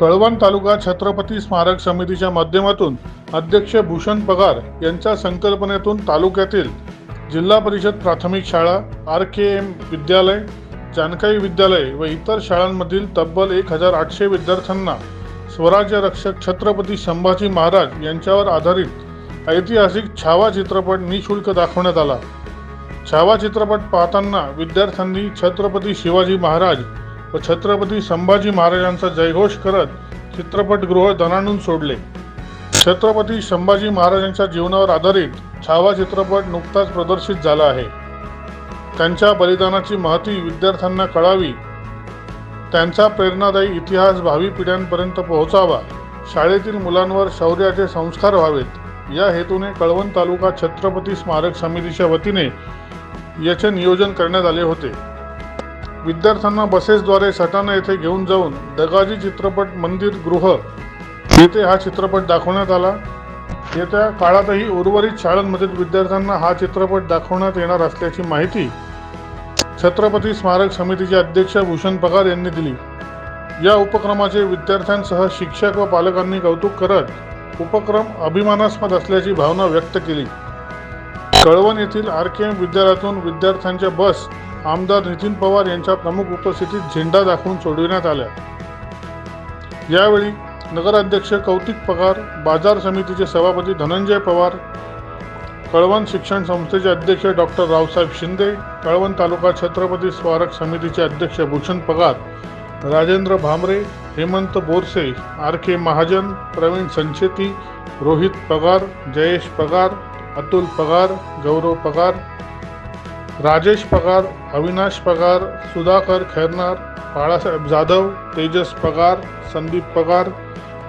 कळवण तालुका छत्रपती स्मारक समितीच्या माध्यमातून अध्यक्ष भूषण पगार यांच्या संकल्पनेतून तालुक्यातील जिल्हा परिषद प्राथमिक शाळा आर के एम विद्यालय जानकाई विद्यालय व इतर शाळांमधील तब्बल एक हजार आठशे विद्यार्थ्यांना स्वराज्य रक्षक छत्रपती संभाजी महाराज यांच्यावर आधारित ऐतिहासिक छावा चित्रपट निशुल्क दाखवण्यात आला. छावा चित्रपट पाहताना विद्यार्थ्यांनी छत्रपती शिवाजी महाराज व छत्रपती संभाजी महाराजांचा जयघोष करत चित्रपटगृह धनाणून सोडले. छत्रपती संभाजी महाराजांच्या जीवनावर आधारित छावा चित्रपट नुकताच प्रदर्शित झाला आहे. त्यांच्या बलिदानाची महती विद्यार्थ्यांना कळावी त्यांचा प्रेरणादायी इतिहास भावी पिढ्यांपर्यंत पोहोचावा शाळेतील मुलांवर शौर्याचे संस्कार व्हावेत या हेतूने कळवण तालुका छत्रपती स्मारक समितीच्या वतीने याचे नियोजन करण्यात आले होते. विद्यार्थ्यांना बसेसद्वारे सटाणा येथे घेऊन जाऊन दगाजी चित्रपट मंदिर गृह येथे हा चित्रपट दाखवण्यात आला. येत्या काळातही उर्वरित शाळांमधील विद्यार्थ्यांना हा चित्रपट दाखवण्यात येणार असल्याची माहिती छत्रपती स्मारक समितीचे अध्यक्ष भूषण पगार यांनी दिली. या उपक्रमाचे विद्यार्थ्यांसह शिक्षक व पालकांनी कौतुक करत उपक्रम अभिमानास्पद असल्याची भावना व्यक्त केली. कळवण येथील आर के एम विद्यालयातून विद्यार्थ्यांच्या बस आमदार नितीन पवार यांच्या प्रमुख उपस्थितीत झेंडा दाखवून सोडविण्यात आल्या. यावेळी नगराध्यक्ष कौतिक पगार बाजार समितीचे सभापती धनंजय पवार कळवण शिक्षण संस्थेचे अध्यक्ष डॉक्टर रावसाहेब शिंदे कळवण तालुका छत्रपती स्मारक समितीचे अध्यक्ष भूषण पगार राजेंद्र भामरे हेमंत बोरसे आर के महाजन प्रवीण संचेती रोहित पगार जयेश पगार अतुल पगार गौरव पगार राजेश पगार अविनाश पगार सुधाकर खैरनार बाळासाहेब जाधव तेजस पगार संदीप पगार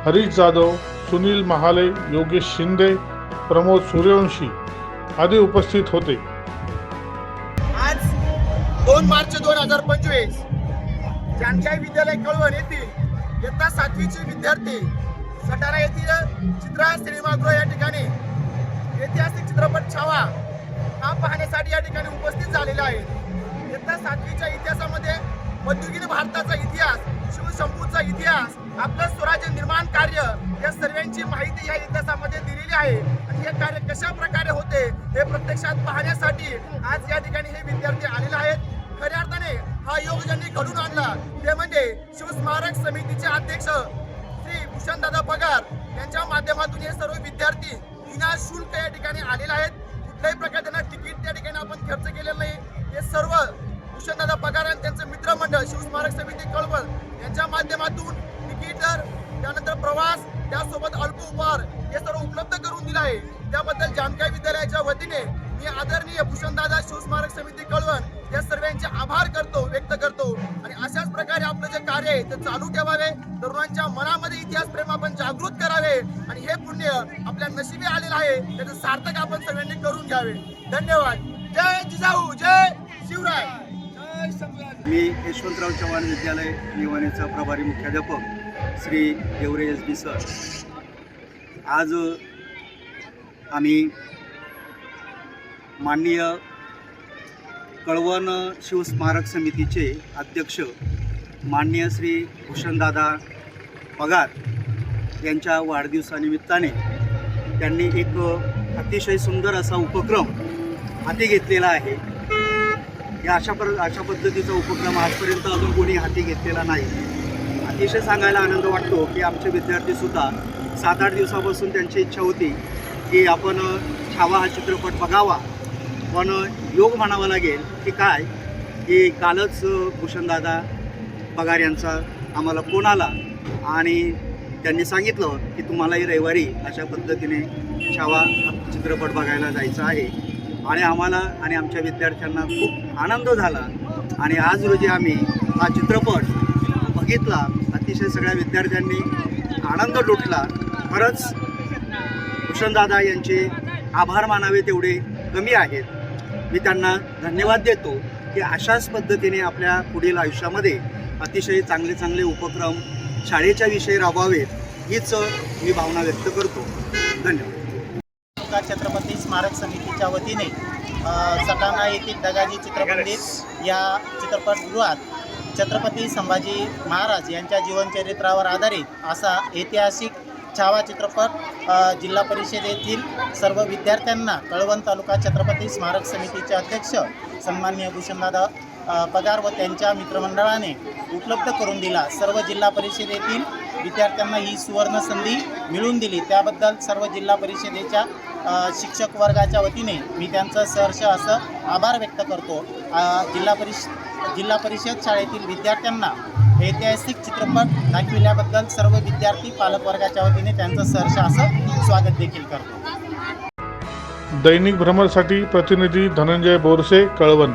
हरीश जाधव सुनील महाले योगेश शिंदे प्रमोद सूर्यवंशी आदी उपस्थित होते. आज दोन मार्च दोन हजार पंचवीस ज्यांच्या विद्यालय कळवण येथील इयत्ता सातवीचे विद्यार्थी सटाणा येथील चित्रा सिनेमागृह या ठिकाणी ऐतिहासिक चित्रपट छावा हा पाहण्यासाठी या ठिकाणी उपस्थित झालेला आहे. इयत्ता सातवीच्या इतिहासामध्ये मध्ययुगीन भारताचा इतिहास शिवशंभूचा इतिहास आपलं स्वराज्य निर्माण कार्य या सर्वांची माहिती या इतिहासामध्ये दिलेली आहे. आणि हे कार्य कशा प्रकारे होते हे प्रत्यक्षात पाहण्यासाठी आज या ठिकाणी हे विद्यार्थी आलेले आहेत. खऱ्या अर्थाने हा योग ज्यांनी घडून आणला ते म्हणजे शिवस्मारक समितीचे अध्यक्ष श्री भूषणदादा पगार. यांच्या माध्यमातून हे सर्व विद्यार्थी विना शुल्क या ठिकाणी आलेले आहेत. कुठल्याही प्रकारे त्यांना तिकीट त्या ठिकाणी आपण खर्च केलेलं नाही. हे सर्व भूषणदादा पगार आणि त्यांचं मित्रमंडळ शिवस्मारक समिती कळवळ यांच्या माध्यमातून तिकीटर त्यानंतर प्रवास त्यासोबत अल्प उपहार हे सर्व उपलब्ध करून दिलं आहे. त्याबद्दल जानकारी विद्यालयाच्या वतीने मी आदरणीय भूषणदादा शिवस्मारक समिती कळवण या सर्वांचे आभार करतो व्यक्त करतो. आहे ते चालू ठेवावे. तरुणांच्या मनामध्ये इतिहास प्रेम आपण जागृत करावे. आणि हे पुण्य आपल्या नशिबी आलेलं आहे त्याचं सार्थक आपण सगळ्यांनी करून घ्यावे. धन्यवाद. जय जिजाऊ जय शिवराय. मी यशवंतराव चव्हाण विद्यालय निवाणीचा प्रभारी मुख्याध्यापक Shri Deore S B sir. आज आम्ही माननीय कळवण शिवस्मारक समितीचे अध्यक्ष माननीय श्री भूषणदादा पगार यांच्या वाढदिवसानिमित्ताने त्यांनी एक अतिशय सुंदर असा उपक्रम हाती घेतलेला आहे. या अशा पर अशा पद्धतीचा उपक्रम आजपर्यंत अजून कोणी हाती घेतलेला नाही. अतिशय सांगायला आनंद वाटतो की आमचे विद्यार्थीसुद्धा सात आठ दिवसापासून त्यांची इच्छा होती की आपण छावा हा चित्रपट बघावा. पण योग म्हणावा लागेल की काय? की कालच भूषणदादा पगार यांचा आम्हाला फोन आला आणि त्यांनी सांगितलं की तुम्हालाही रविवारी अशा पद्धतीने छावा चित्रपट बघायला जायचं आहे. आणि आम्हाला आणि आमच्या विद्यार्थ्यांना खूप आनंद झाला. आणि आज रोजी आम्ही हा चित्रपट बघितला. अतिशय सगळ्या विद्यार्थ्यांनी आनंद लुटला. खरंच भूषणदादा यांचे आभार मानावे तेवढे कमी आहेत. मी त्यांना धन्यवाद देतो की अशाच पद्धतीने आपल्या पुढील आयुष्यामध्ये अतिशय चांगले चांगले उपक्रम शाळेच्या विषयी राबवावेत हीच मी भावना व्यक्त करतो. धन्यवाद. तालुका छत्रपती स्मारक समितीच्या वतीने सटाणा येथील दगाजी चित्रपंडित या चित्रपटगृहात छत्रपती संभाजी महाराज यांच्या जीवनचरित्रावर आधारित असा ऐतिहासिक छावा चित्रपट जिल्हा परिषद येथील सर्व विद्यार्थ्यांना कळवण तालुका छत्रपती स्मारक समितीचे अध्यक्ष सन्माननीय भूषणदादा पगार व त्यांच्या मित्रमंडळाने उपलब्ध करून दिला. सर्व जिल्हा परिषदेतील विद्यार्थ्यांना ही सुवर्ण संधी मिळवून दिली. त्याबद्दल सर्व जिल्हा परिषदेच्या शिक्षक वर्गाच्या वतीने मी त्यांचं सहर्ष असं आभार व्यक्त करतो. जिल्हा परिष जिल्हा परिषद शाळेतील विद्यार्थ्यांना ऐतिहासिक चित्रपट दाखविल्याबद्दल सर्व विद्यार्थी पालक वर्गाच्या वतीने त्यांचं सहर्ष असं स्वागत देखील करतो. दैनिक भ्रमरसाठी प्रतिनिधी धनंजय बोरसे कळवण